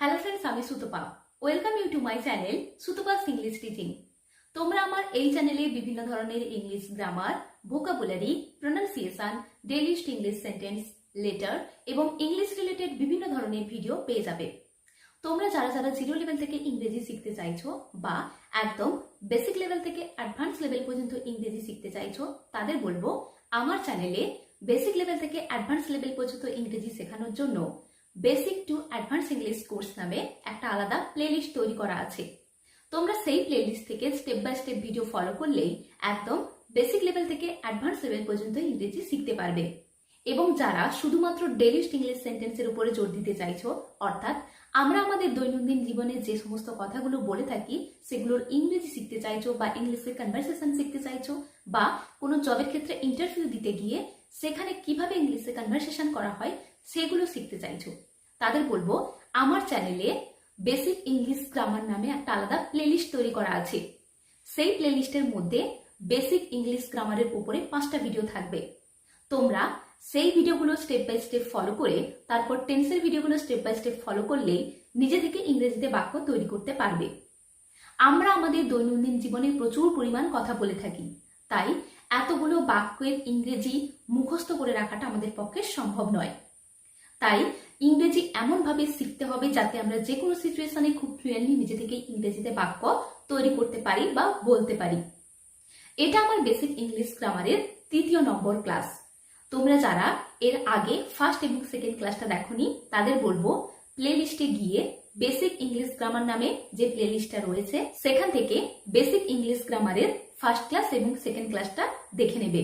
Hello friends আমি Sutapa. Welcome you to my channel Sutapa's English teaching তোমরা আমার এই চ্যানেলে বিভিন্ন ধরনের ইংলিশ গ্রামার ভোকাবুলারি প্রোনাউন্সিয়েশন ডেলিস্ট ইংলিশ সেন্টেন্স লেটার এবং ইংলিশ রিলেটেড বিভিন্ন ধরনের ভিডিও পেয়ে যাবে। তোমরা যারা যারা জিরো লেভেল থেকে ইংরেজি শিখতে চাইছো বা একদম বেসিক লেভেল থেকে অ্যাডভান্স লেভেল পর্যন্ত ইংরেজি শিখতে চাইছো, তাদের বলব, আমার চ্যানেলে বেসিক লেভেল থেকে অ্যাডভান্স লেভেল পর্যন্ত ইংরেজি শেখানোর জন্য basic to advance English course নামে একটা আলাদা প্লেলিস্ট তৈরি করা আছে। তোমরা সেই প্লেলিস্ট থেকে step by step video follow করলেই একদম বেসিক লেভেল থেকে অ্যাডভান্স লেভেল পর্যন্ত ইংরেজি শিখতে পারবে। এবং যারা শুধুমাত্র ডেলিস্ট ইংলিশ সেন্টেন্সের উপরে জোর দিতে চাইছো, অর্থাৎ আমরা আমাদের দৈনন্দিন জীবনে যে সমস্ত কথাগুলো বলে থাকি, সেগুলোর ইংরেজি শিখতে চাইছো বা ইংলিশে কনভারসেশন শিখতে চাইছো বা কোনো জবের ক্ষেত্রে ইন্টারভিউ দিতে গিয়ে সেখানে কীভাবে ইংলিশে কনভারসেশন করা হয় সেগুলো শিখতে চাইছো। তাদের বলব, আমার চ্যানেলে বেসিক ইংলিশ গ্রামার নামে একটা আলাদা প্লেলিস্ট তৈরি করা আছে। সেই প্লেলিস্টের মধ্যে বেসিক ইংলিশ গ্রামারের উপরে পাঁচটা ভিডিও থাকবে। তোমরা সেই ভিডিওগুলো স্টেপ বাই স্টেপ ফলো করে, তারপর টেন্সের ভিডিওগুলো স্টেপ বাই স্টেপ ফলো করলেই নিজে থেকে ইংরেজিতে বাক্য তৈরি করতে পারবে। আমরা আমাদের দৈনন্দিন জীবনে প্রচুর পরিমাণ কথা বলে থাকি। তাই এতগুলো বাক্যের ইংরেজি মুখস্থ করে রাখাটা আমাদের পক্ষে সম্ভব নয়। তাই ইংরেজি এমনভাবে শিখতে হবে যাতে আমরা যে কোনো সিচুয়েশনে খুব ফ্লুয়েন্টলি নিজে থেকে ইংরেজিতে বাক্য তৈরি করতে পারি বা বলতে পারি। এটা আমার বেসিক ইংলিশ গ্রামারের তৃতীয় নম্বর ক্লাস তোমরা যারা এর আগে ফার্স্ট এবং সেকেন্ড ক্লাসটা দেখোনি, তাদের বলব প্লে লিস্টে গিয়ে বেসিক ইংলিশ গ্রামার নামে যে প্লে লিস্টটা রয়েছে, সেখান থেকে বেসিক ইংলিশ গ্রামারের ফার্স্ট ক্লাস এবং সেকেন্ড ক্লাসটা দেখে নেবে।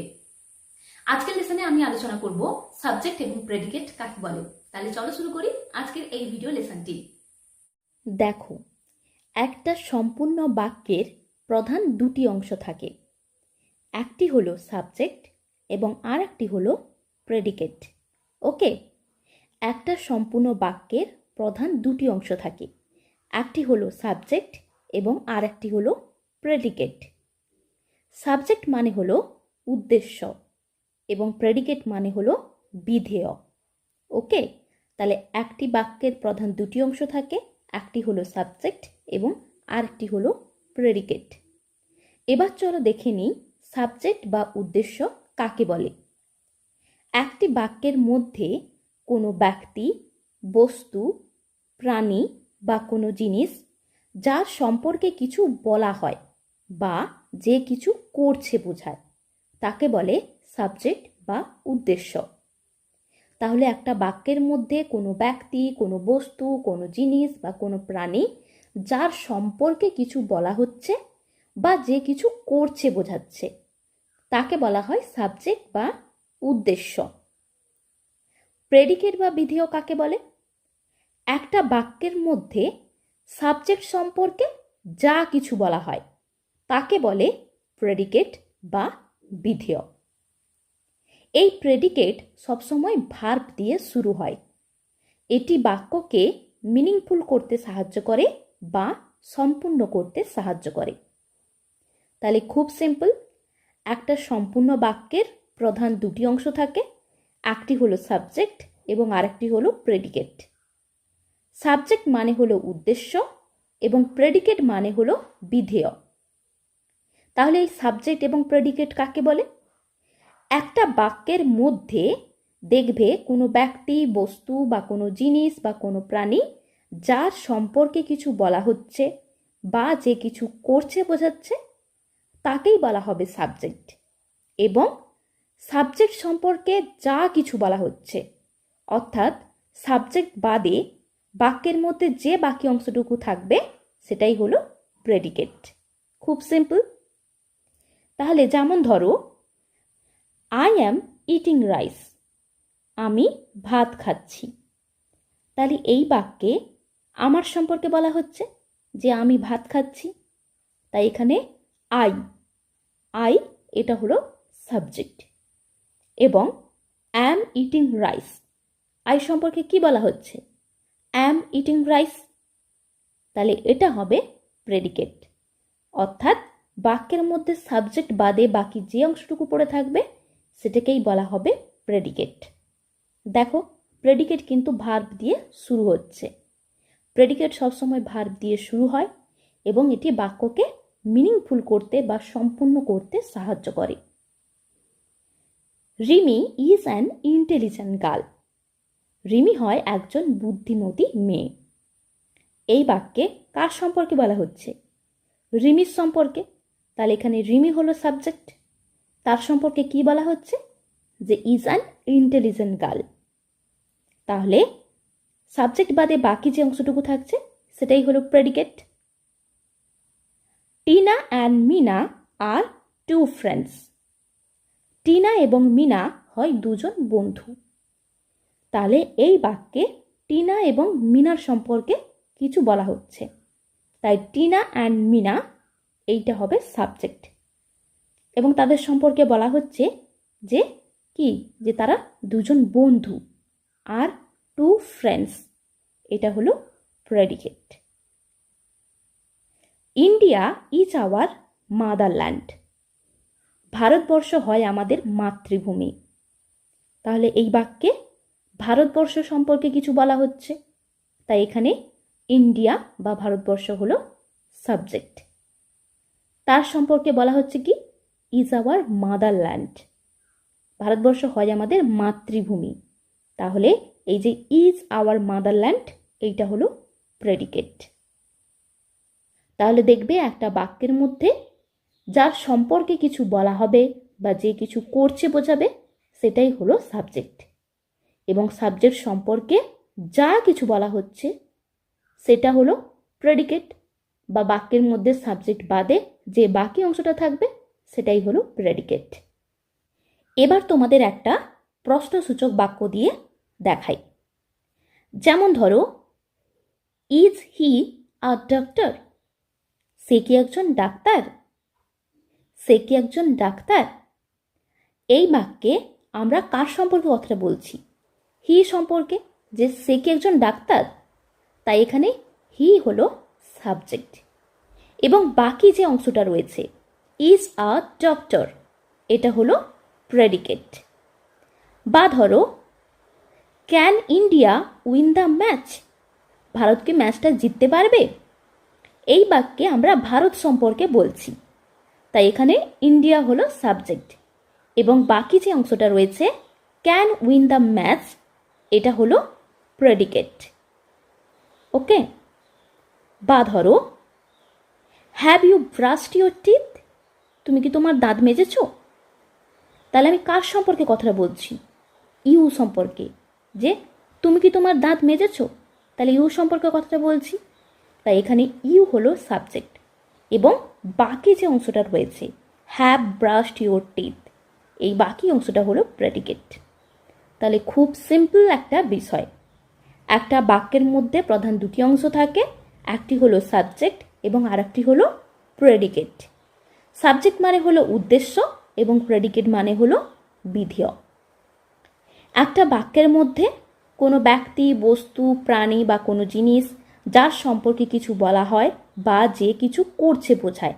আজকের লেসনে আমি আলোচনা করব সাবজেক্ট এবং প্রেডিকেট কাকে বলে। তাহলে চলো শুরু করি আজকের এই ভিডিও লেসনটি দেখো, একটা সম্পূর্ণ বাক্যের প্রধান দুটি অংশ থাকে। একটি হলো সাবজেক্ট এবং আর একটি হলো প্রেডিকেট ওকে? একটা সম্পূর্ণ বাক্যের প্রধান দুটি অংশ থাকে। একটি হলো সাবজেক্ট এবং আর একটি হলো প্রেডিকেট সাবজেক্ট মানে হলো উদ্দেশ্য। এবং প্রেডিকেট মানে হলো বিধেয়। ওকে তাহলে একটি বাক্যের প্রধান দুটি অংশ থাকে, একটি হলো সাবজেক্ট এবং আরেকটি হলো প্রেডিকেট এবার চলো দেখে নিই সাবজেক্ট বা উদ্দেশ্য কাকে বলে। একটি বাক্যের মধ্যে কোনো ব্যক্তি, বস্তু, প্রাণী বা কোনো জিনিস যার সম্পর্কে কিছু বলা হয় বা যে কিছু করছে বোঝায়, তাকে বলে সাবজেক্ট বা উদ্দেশ্য। তাহলে একটা বাক্যের মধ্যে কোনো ব্যক্তি, কোনো বস্তু, কোনো জিনিস বা কোনো প্রাণী যার সম্পর্কে কিছু বলা হচ্ছে বা যে কিছু করছে বোঝাচ্ছে, তাকে বলা হয় সাবজেক্ট বা উদ্দেশ্য। প্রেডিকেট বা বিধেয় কাকে বলে? একটা বাক্যের মধ্যে সাবজেক্ট সম্পর্কে যা কিছু বলা হয়, তাকে বলে প্রেডিকেট বা বিধেয়। এই প্রেডিকেট সবসময় ভার্ব দিয়ে শুরু হয়। এটি বাক্যকে মিনিংফুল করতে সাহায্য করে বা সম্পূর্ণ করতে সাহায্য করে। তাহলে খুব সিম্পল একটা সম্পূর্ণ বাক্যের প্রধান দুটি অংশ থাকে, একটি হলো সাবজেক্ট এবং আরেকটি হলো প্রেডিকেট সাবজেক্ট মানে হলো উদ্দেশ্য এবং প্রেডিকেট মানে হলো বিধেয়। তাহলে এই সাবজেক্ট এবং প্রেডিকেট কাকে বলে? একটা বাক্যের মধ্যে দেখবে কোনো ব্যক্তি, বস্তু বা কোনো জিনিস বা কোনো প্রাণী যার সম্পর্কে কিছু বলা হচ্ছে বা যে কিছু করছে বোঝাচ্ছে, তাকেই বলা হবে সাবজেক্ট। এবং সাবজেক্ট সম্পর্কে যা কিছু বলা হচ্ছে, অর্থাৎ সাবজেক্ট বাদে বাক্যের মধ্যে যে বাকি অংশটুকু থাকবে, সেটাই হলো প্রেডিকেট খুব সিম্পল তাহলে যেমন ধরো আই অ্যাম ইটিং রাইস আমি ভাত খাচ্ছি। তাহলে এই বাক্যে আমার সম্পর্কে বলা হচ্ছে যে আমি ভাত খাচ্ছি। তাই এখানে আই আই এটা হলো সাবজেক্ট এবং অ্যাম ইটিং রাইস আই সম্পর্কে কি বলা হচ্ছে? অ্যাম ইটিং রাইস তাহলে এটা হবে প্রেডিকেট অর্থাৎ বাক্যের মধ্যে সাবজেক্ট বাদে বাকি যে অংশটুকু পড়ে থাকবে সেটাকেই বলা হবে প্রেডিকেট দেখো প্রেডিকেট কিন্তু ভার্ব দিয়ে শুরু হচ্ছে। প্রেডিকেট সবসময় ভার্ব দিয়ে শুরু হয় এবং এটি বাক্যকে মিনিংফুল করতে বা সম্পূর্ণ করতে সাহায্য করে। Rimi is an intelligent girl Rimi হয় একজন বুদ্ধিমতী মেয়ে। এই বাক্যে কার সম্পর্কে বলা হচ্ছে? রিমির সম্পর্কে। তাহলে এখানে রিমি হলো সাবজেক্ট তার সম্পর্কে কি বলা হচ্ছে? যে ইজ অ্যান ইন্টেলিজেন্ট গার্ল তাহলে সাবজেক্ট বাদে বাকি যে অংশটুকু থাকছে, সেটাই হলো predicate Tina and Mina are two friends Tina এবং মিনা হয় দুজন বন্ধু। তাহলে এই বাক্যে টিনা এবং মিনার সম্পর্কে কিছু বলা হচ্ছে। তাই টিনা অ্যান্ড মিনা, এইটা হবে সাবজেক্ট এবং তাদের সম্পর্কে বলা হচ্ছে যে কি? যে তারা দুজন বন্ধু আর টু ফ্রেন্ডস এটা হলো predicate India is our motherland Bharatvarsha হয় আমাদের মাতৃভূমি। তাহলে এই বাক্যে ভারতবর্ষ সম্পর্কে কিছু বলা হচ্ছে। তাই এখানে ইন্ডিয়া বা ভারতবর্ষ হলো সাবজেক্ট তার সম্পর্কে বলা হচ্ছে কি? ইজ আওয়ার মাদারল্যান্ড ভারতবর্ষ হয় আমাদের মাতৃভূমি। তাহলে এই যে ইজ আওয়ার মাদারল্যান্ড এইটা হলো প্রেডিকেট তাহলে দেখবে একটা বাক্যের মধ্যে যার সম্পর্কে কিছু বলা হবে বা যে কিছু করছে বোঝাবে, সেটাই হলো সাবজেক্ট এবং সাবজেক্ট সম্পর্কে যা কিছু বলা হচ্ছে, সেটা হলো প্রেডিকেট বা বাক্যের মধ্যে সাবজেক্ট বাদে যে বাকি অংশটা থাকবে সেটাই হলো প্রেডিকেট এবার তোমাদের একটা প্রশ্নসূচক বাক্য দিয়ে দেখাই। যেমন ধরো ইজ হি আ ডক্টর সে কি একজন ডাক্তার? সে কি একজন ডাক্তার? এই বাক্যে আমরা কার সম্পর্কে কথাটা বলছি? হি সম্পর্কে, যে সে কি একজন ডাক্তার? তাই এখানে হি হলো সাবজেক্ট এবং বাকি যে অংশটা রয়েছে ইজ আ ডক্টর এটা হলো প্রেডিকেট বা ধরো can India win the match Bharat কি ম্যাচটা জিততে পারবে? এই বাক্যে আমরা ভারত সম্পর্কে বলছি। তাই এখানে ইন্ডিয়া হলো সাবজেক্ট এবং বাকি যে অংশটা রয়েছে ক্যান উইন দ্য ম্যাচ এটা হলো প্রেডিকেট ওকে বা ধরো have you brushed your teeth তুমি কি তোমার দাঁত মেজেছো? তাহলে আমি কার সম্পর্কে কথাটা বলছি? ইউ সম্পর্কে। যে, তুমি কি তোমার দাঁত মেজেছো? তাহলে ইউ সম্পর্কে কথাটা বলছি। তাই এখানে ইউ হলো সাবজেক্ট এবং বাকি যে অংশটা রয়েছে হ্যাভ ব্রাশড ইউর টিথ এই বাকি অংশটা হলো প্রেডিকেট তাহলে খুব সিম্পল একটা বিষয়। একটা বাক্যের মধ্যে প্রধান দুটি অংশ থাকে, একটি হলো সাবজেক্ট এবং আরেকটি হলো প্রেডিকেট সাবজেক্ট মানে হলো উদ্দেশ্য এবং প্রেডিকেট মানে হলো বিধেয়। একটা বাক্যের মধ্যে কোনো ব্যক্তি, বস্তু, প্রাণী বা কোনো জিনিস যার সম্পর্কে কিছু বলা হয় বা যে কিছু করছে বোঝায়,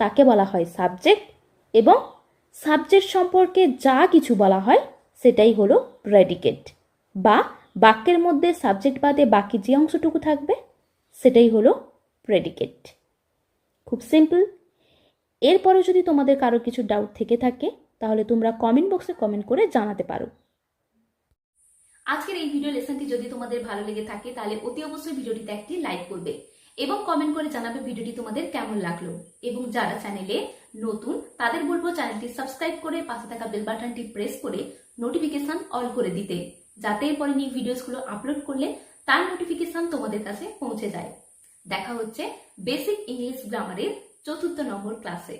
তাকে বলা হয় সাবজেক্ট এবং সাবজেক্ট সম্পর্কে যা কিছু বলা হয় সেটাই হলো প্রেডিকেট বা বাক্যের মধ্যে সাবজেক্ট বাদে বাকি যে অংশটুকু থাকবে সেটাই হলো প্রেডিকেট খুব সিম্পল এরপরে যদি তোমাদের কারও কিছু ডাউট থেকে থাকে, তাহলে তোমরা কমেন্ট বক্সে কমেন্ট করে জানাতে পারো। আজকের এই ভিডিও লেসনটি যদি তোমাদের ভালো লেগে থাকে, তাহলে অতি অবশ্যই ভিডিওটিতে একটি লাইক করবে এবং কমেন্ট করে জানাবে ভিডিওটি তোমাদের কেমন লাগল। এবং যারা চ্যানেলে নতুন, তাদের বলব চ্যানেলটি সাবস্ক্রাইব করে পাশে থাকা বেল বাটনটি প্রেস করে নোটিফিকেশন অল করে দিতে, যাতে এরপরে নিয়ে ভিডিওসগুলো আপলোড করলে তার নোটিফিকেশন তোমাদের কাছে পৌঁছে যায়। দেখা হচ্ছে বেসিক ইংলিশ গ্রামারের চতুর্থ নম্বর ক্লাসে